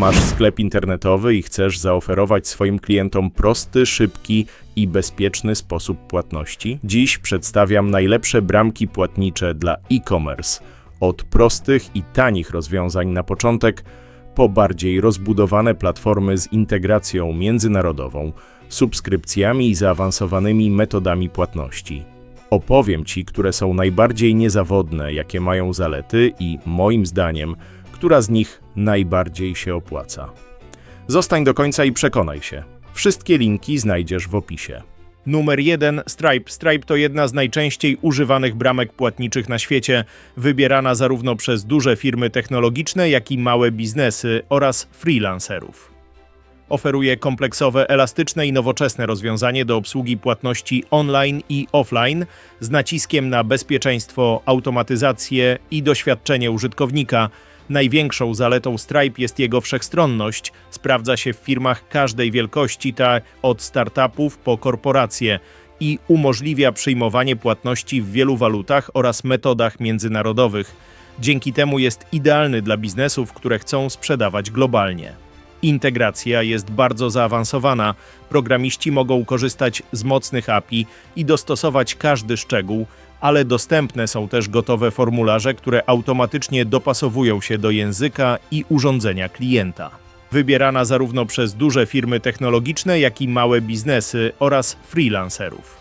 Masz sklep internetowy i chcesz zaoferować swoim klientom prosty, szybki i bezpieczny sposób płatności? Dziś przedstawiam najlepsze bramki płatnicze dla e-commerce. Od prostych i tanich rozwiązań na początek, po bardziej rozbudowane platformy z integracją międzynarodową, subskrypcjami i zaawansowanymi metodami płatności. Opowiem Ci, które są najbardziej niezawodne, jakie mają zalety i, moim zdaniem, która z nich najbardziej się opłaca. Zostań do końca i przekonaj się. Wszystkie linki znajdziesz w opisie. Numer 1 Stripe. Stripe to jedna z najczęściej używanych bramek płatniczych na świecie, wybierana zarówno przez duże firmy technologiczne, jak i małe biznesy oraz freelancerów. Oferuje kompleksowe, elastyczne i nowoczesne rozwiązanie do obsługi płatności online i offline z naciskiem na bezpieczeństwo, automatyzację i doświadczenie użytkownika. Największą zaletą Stripe jest jego wszechstronność. Sprawdza się w firmach każdej wielkości, tak od startupów po korporacje i umożliwia przyjmowanie płatności w wielu walutach oraz metodach międzynarodowych. Dzięki temu jest idealny dla biznesów, które chcą sprzedawać globalnie. Integracja jest bardzo zaawansowana. Programiści mogą korzystać z mocnych API i dostosować każdy szczegół, ale dostępne są też gotowe formularze, które automatycznie dopasowują się do języka i urządzenia klienta. Wybierana zarówno przez duże firmy technologiczne, jak i małe biznesy oraz freelancerów.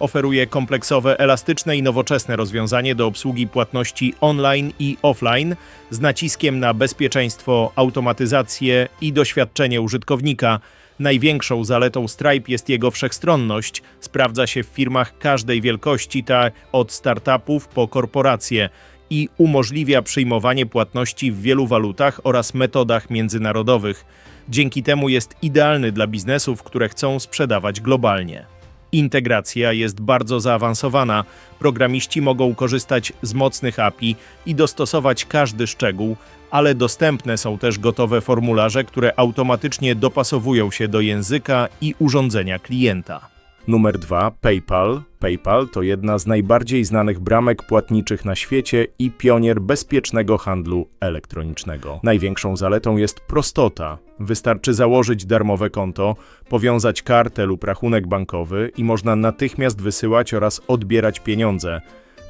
Oferuje kompleksowe, elastyczne i nowoczesne rozwiązanie do obsługi płatności online i offline z naciskiem na bezpieczeństwo, automatyzację i doświadczenie użytkownika. Największą zaletą Stripe jest jego wszechstronność. Sprawdza się w firmach każdej wielkości, tak od startupów po korporacje i umożliwia przyjmowanie płatności w wielu walutach oraz metodach międzynarodowych. Dzięki temu jest idealny dla biznesów, które chcą sprzedawać globalnie. Integracja jest bardzo zaawansowana. Programiści mogą korzystać z mocnych API i dostosować każdy szczegół, ale dostępne są też gotowe formularze, które automatycznie dopasowują się do języka i urządzenia klienta. Numer 2 PayPal. PayPal to jedna z najbardziej znanych bramek płatniczych na świecie i pionier bezpiecznego handlu elektronicznego. Największą zaletą jest prostota. Wystarczy założyć darmowe konto, powiązać kartę lub rachunek bankowy i można natychmiast wysyłać oraz odbierać pieniądze,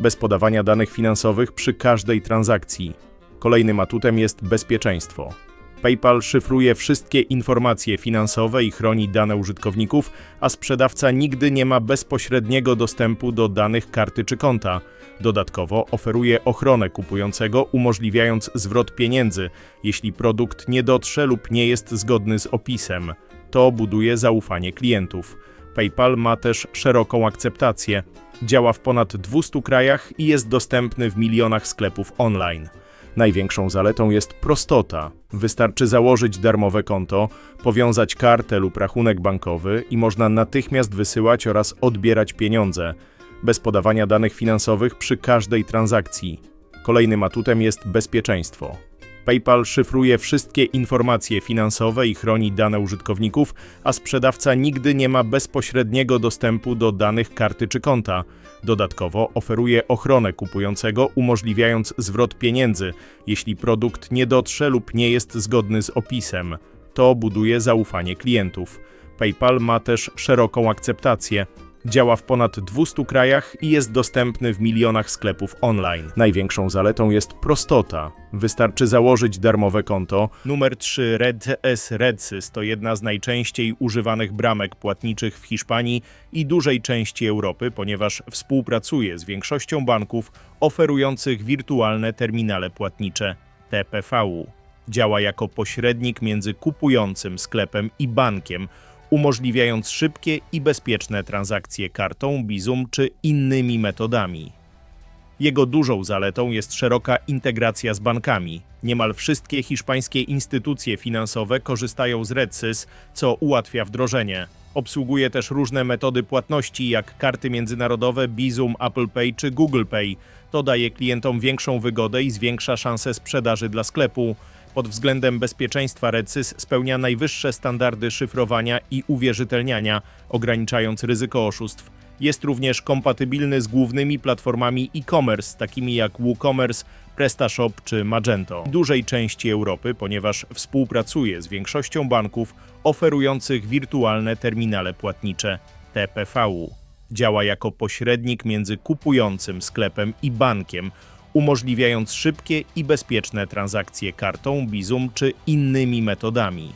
bez podawania danych finansowych przy każdej transakcji. Kolejnym atutem jest bezpieczeństwo. PayPal szyfruje wszystkie informacje finansowe i chroni dane użytkowników, a sprzedawca nigdy nie ma bezpośredniego dostępu do danych karty czy konta. Dodatkowo oferuje ochronę kupującego, umożliwiając zwrot pieniędzy, jeśli produkt nie dotrze lub nie jest zgodny z opisem. To buduje zaufanie klientów. PayPal ma też szeroką akceptację. Działa w ponad 200 krajach i jest dostępny w milionach sklepów online. Największą zaletą jest prostota. Wystarczy założyć darmowe konto, powiązać kartę lub rachunek bankowy i można natychmiast wysyłać oraz odbierać pieniądze, bez podawania danych finansowych przy każdej transakcji. Kolejnym atutem jest bezpieczeństwo. PayPal szyfruje wszystkie informacje finansowe i chroni dane użytkowników, a sprzedawca nigdy nie ma bezpośredniego dostępu do danych karty czy konta. Dodatkowo oferuje ochronę kupującego, umożliwiając zwrot pieniędzy, jeśli produkt nie dotrze lub nie jest zgodny z opisem. To buduje zaufanie klientów. PayPal ma też szeroką akceptację. Działa w ponad 200 krajach i jest dostępny w milionach sklepów online. Największą zaletą jest prostota. Wystarczy założyć darmowe konto. Numer 3 RedS Redsys to jedna z najczęściej używanych bramek płatniczych w Hiszpanii i dużej części Europy, ponieważ współpracuje z większością banków oferujących wirtualne terminale płatnicze TPV. Działa jako pośrednik między kupującym sklepem i bankiem, umożliwiając szybkie i bezpieczne transakcje kartą, bizum czy innymi metodami. Jego dużą zaletą jest szeroka integracja z bankami. Niemal wszystkie hiszpańskie instytucje finansowe korzystają z RedSys, co ułatwia wdrożenie. Obsługuje też różne metody płatności, jak karty międzynarodowe, Bizum, Apple Pay czy Google Pay. To daje klientom większą wygodę i zwiększa szanse sprzedaży dla sklepu. Pod względem bezpieczeństwa RedSys spełnia najwyższe standardy szyfrowania i uwierzytelniania, ograniczając ryzyko oszustw. Jest również kompatybilny z głównymi platformami e-commerce, takimi jak WooCommerce, PrestaShop czy Magento. W dużej części Europy, ponieważ współpracuje z większością banków oferujących wirtualne terminale płatnicze TPV. Działa jako pośrednik między kupującym sklepem i bankiem, umożliwiając szybkie i bezpieczne transakcje kartą, bizum czy innymi metodami.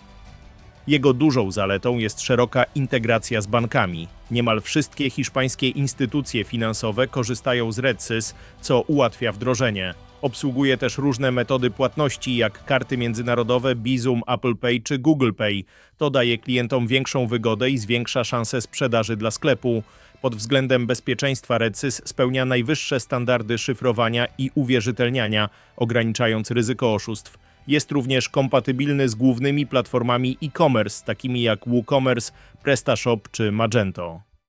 Jego dużą zaletą jest szeroka integracja z bankami. Niemal wszystkie hiszpańskie instytucje finansowe korzystają z RedSys, co ułatwia wdrożenie. Obsługuje też różne metody płatności, jak karty międzynarodowe, Bizum, Apple Pay czy Google Pay. To daje klientom większą wygodę i zwiększa szanse sprzedaży dla sklepu. Pod względem bezpieczeństwa RedSys spełnia najwyższe standardy szyfrowania i uwierzytelniania, ograniczając ryzyko oszustw. Jest również kompatybilny z głównymi platformami e-commerce, takimi jak WooCommerce, PrestaShop czy Magento.